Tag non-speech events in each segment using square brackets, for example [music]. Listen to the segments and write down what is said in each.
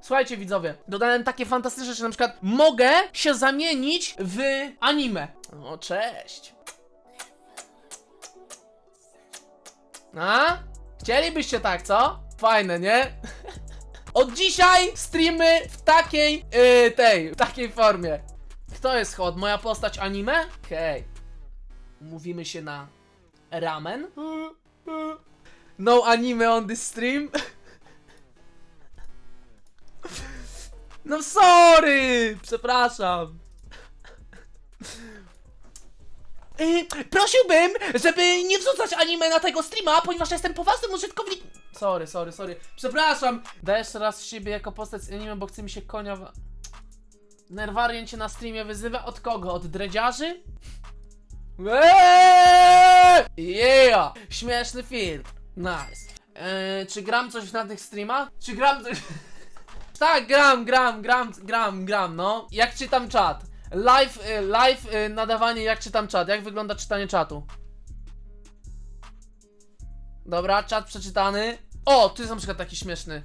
Słuchajcie widzowie, dodałem takie fantastyczne rzeczy, na przykład mogę się zamienić w anime. O, cześć. A? Chcielibyście tak, co? Fajne, nie? [laughs] Od dzisiaj streamy w takiej, yy, tej, w takiej formie. Kto jest hot? Moja postać anime? Hej. Mówimy się na ramen? No anime on this stream? [laughs] No sorry! Przepraszam. Yy, prosiłbym, żeby nie wrzucać anime na tego streama, ponieważ jestem poważnym użytkownikiem. Sorry, sorry, sorry. Przepraszam. Daj jeszcze raz siebie jako postać z anime, bo chce mi się konia. w- Nerwarian cię na streamie wyzywa od kogo? Od dredziarzy? Eee! Yeah! Śmieszny film. Nice. Eee, czy gram coś na tych streamach? Czy gram coś... tak, gram, gram, gram, gram, gram, no. Jak czytam czat? Live, y, live y, nadawanie, jak czytam czat? Jak wygląda czytanie czatu? Dobra, czat przeczytany. O, tu jest na przykład taki śmieszny.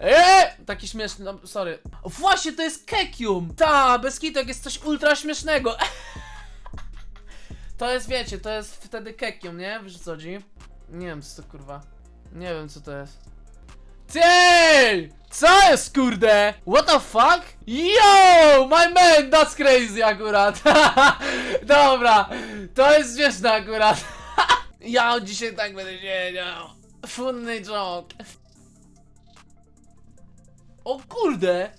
Eee! Taki śmieszny, no sorry. Właśnie, to jest Kekium! Ta, bez kitek jest coś ultra śmiesznego. [laughs] To jest, wiecie, to jest wtedy Kekium, nie? Wiesz co chodzi? Nie wiem, co to kurwa. Nie wiem, co to jest. Ty! Co jest, kurde? What the fuck? Yo! My man, that's crazy akurat. [laughs] Dobra, to jest śmieszne akurat. [laughs] ja dzisiaj tak będę siedział. Funny joke. O kurde!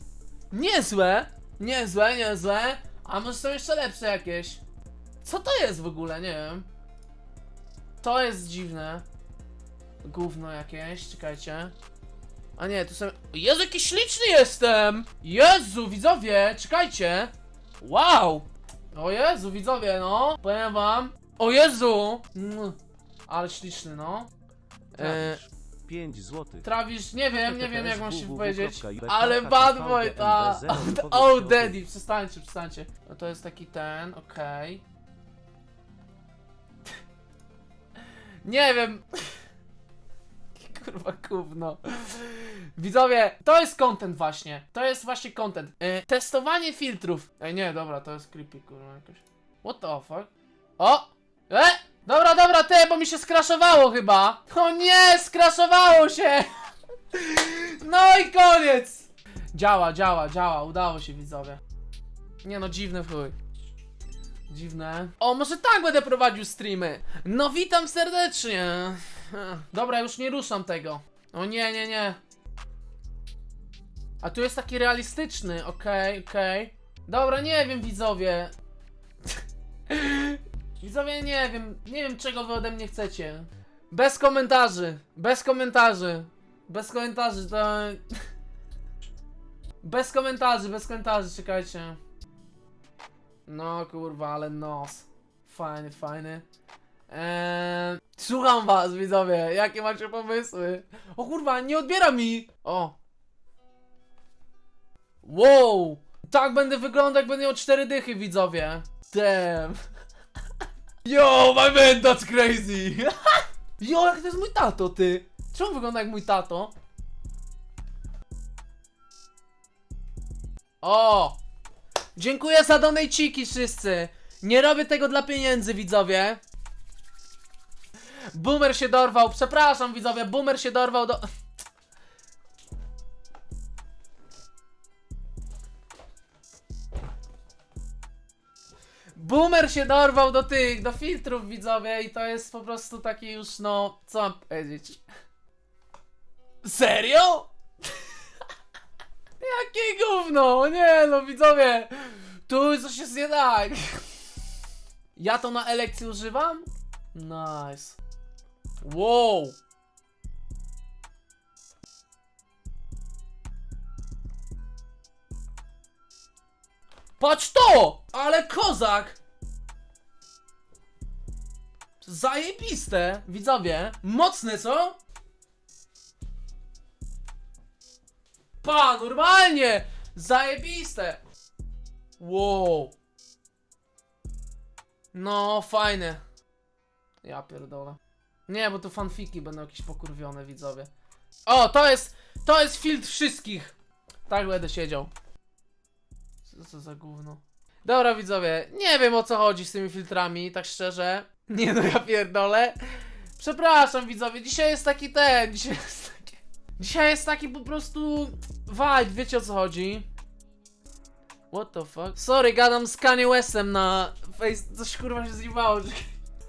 Niezłe! Niezłe, niezłe. A może są jeszcze lepsze jakieś? Co to jest w ogóle? Nie wiem. To jest dziwne. Gówno jakieś, czekajcie. A nie, tu są... Jezu, jaki śliczny jestem! Jezu, widzowie, czekajcie! Wow! O Jezu, widzowie, no! Powiem wam. O Jezu! Mm, ale śliczny, no. E, 5 zł. Trawisz, nie wiem, nie wiem jak mam się powiedzieć. Ale bad boy, ta. Oh [laughs] daddy, przestańcie, przestańcie. No to jest taki ten, okej. [laughs] Nie wiem. [laughs] Kurwa gówno. Widzowie, to jest content właśnie. To jest właśnie content. E, testowanie filtrów. Ej, nie, dobra, to jest creepy, kurwa jakoś. What the fuck? O! E! Dobra, dobra, ty, bo mi się skraszowało chyba. O nie, skraszowało się! [laughs] No i koniec! Działa, działa, działa, udało się widzowie. Nie no, dziwne chuj. Dziwne. O, może tak będę prowadził streamy. No witam serdecznie. Dobra, już nie ruszam tego. O nie, nie, nie. A tu jest taki realistyczny, okej, okej. Dobra, nie wiem widzowie. [laughs] widzowie, nie wiem, nie wiem czego wy ode mnie chcecie. Bez komentarzy, bez komentarzy. Bez komentarzy, to... [laughs] Bez komentarzy, bez komentarzy, czekajcie. No kurwa, ale nos. Fajny, fajny. Eee, słucham was, widzowie, jakie macie pomysły? O kurwa, nie odbiera mi! O! Wow! Tak będę wyglądał, jak będę miał cztery dychy, widzowie. Damn. Yo, my man, that's crazy! [laughs] Jo, jak to jest mój tato, ty? Czemu wygląda jak mój tato? O! Dziękuję za donejciki wszyscy! Nie robię tego dla pieniędzy, widzowie. Boomer się dorwał, przepraszam widzowie, boomer się dorwał do... Boomer się dorwał do tych, do filtrów widzowie i to jest po prostu taki już no, co mam powiedzieć? Serio? [laughs] Jakie gówno, nie no widzowie, tu coś jest nie tak. Ja to na elekcji używam? Nice. Wow. Patrz to! Ale kozak! Zajebiste, widzowie. Mocne, co? Pa, normalnie! Zajebiste! Wow. No, fajne. Ja pierdolę. Nie, bo to fanfiki będą jakieś pokurwione, widzowie. O, to jest, to jest filtr wszystkich. Tak będę siedział. Co to za gówno? Dobra widzowie, nie wiem o co chodzi z tymi filtrami, tak szczerze. [laughs] Nie no, ja pierdolę. Przepraszam widzowie, dzisiaj jest taki ten, dzisiaj jest taki... Dzisiaj jest taki po prostu vibe, wiecie o co chodzi? What the fuck? Sorry, gadam z Kanye Westem na face, coś kurwa się zjebało.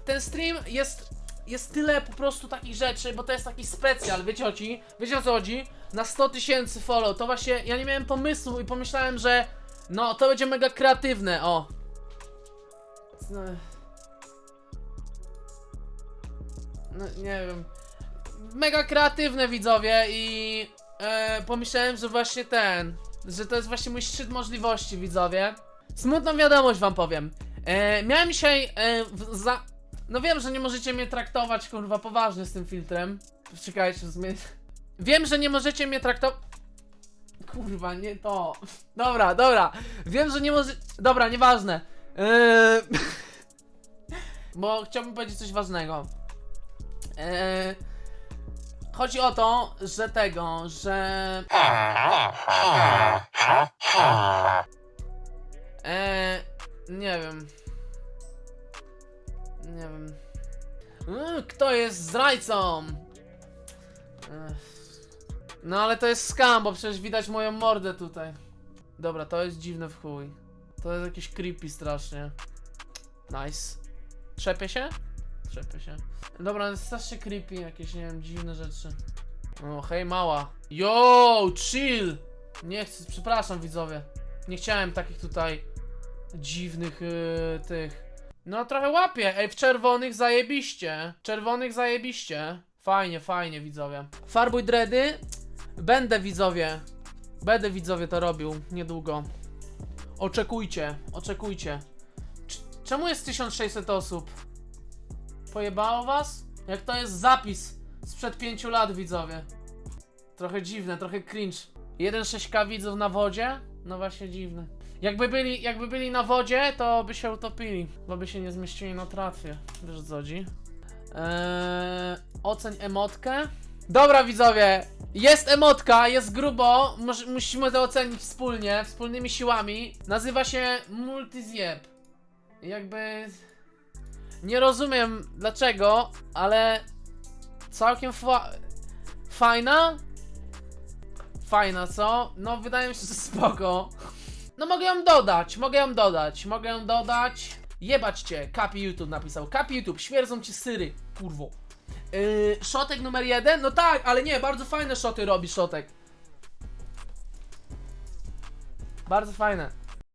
Ten stream jest, jest tyle po prostu takich rzeczy, bo to jest taki specjal, wiecie o ci? Wiecie o co chodzi? Na 100 tysięcy follow, to właśnie, ja nie miałem pomysłu i pomyślałem, że no, to będzie mega kreatywne, o. No, no nie wiem. Mega kreatywne widzowie i e, pomyślałem, że właśnie ten, że to jest właśnie mój szczyt możliwości widzowie. Smutną wiadomość wam powiem. E, miałem dzisiaj e, w, za... No wiem, że nie możecie mnie traktować kurwa poważnie z tym filtrem. Czekajcie, zmienię. Wiem, że nie możecie mnie traktować. Kurwa, nie to. Dobra, dobra. Wiem, że nie może. Dobra, nieważne. Eee... [laughs] Bo chciałbym powiedzieć coś ważnego. Eee... Chodzi o to, że tego, że. Eee... Nie wiem. Nie wiem. Mm, Kto jest zdrajcą? Ech. No ale to jest skam, bo przecież widać moją mordę tutaj. Dobra, to jest dziwne w chuj. To jest jakieś creepy strasznie. Nice. Trzepię się? Trzepię się. Dobra, jest strasznie creepy, jakieś, nie wiem, dziwne rzeczy. O, hej mała. Yo, chill! Nie chcę, przepraszam widzowie. Nie chciałem takich tutaj dziwnych yy, tych. No trochę łapię. Ej, w czerwonych zajebiście. Czerwonych zajebiście. Fajnie, fajnie widzowie. Farbuj dready. Będę widzowie. Będę widzowie to robił niedługo. Oczekujcie, oczekujcie. Cz- czemu jest 1600 osób? Pojebało was? Jak to jest zapis sprzed 5 lat widzowie. Trochę dziwne, trochę cringe. 1,6k widzów na wodzie? No właśnie dziwne. Jakby byli, jakby byli na wodzie, to by się utopili, bo by się nie zmieścili na tratwie. Wiesz co chodzi? Eee, oceń emotkę. Dobra widzowie, jest emotka, jest grubo, musimy to ocenić wspólnie, wspólnymi siłami. Nazywa się Multizjeb. Jakby... Nie rozumiem dlaczego, ale całkiem fa fajna? Fajna, co? No wydaje mi się, że spoko. No mogę ją dodać, mogę ją dodać, mogę ją dodać. Jebać cię, Kapi YouTube napisał. Kapi YouTube, śmierdzą ci syry, kurwo. Yy, szotek numer jeden? No tak, ale nie, bardzo fajne szoty robi szotek. Bardzo fajne.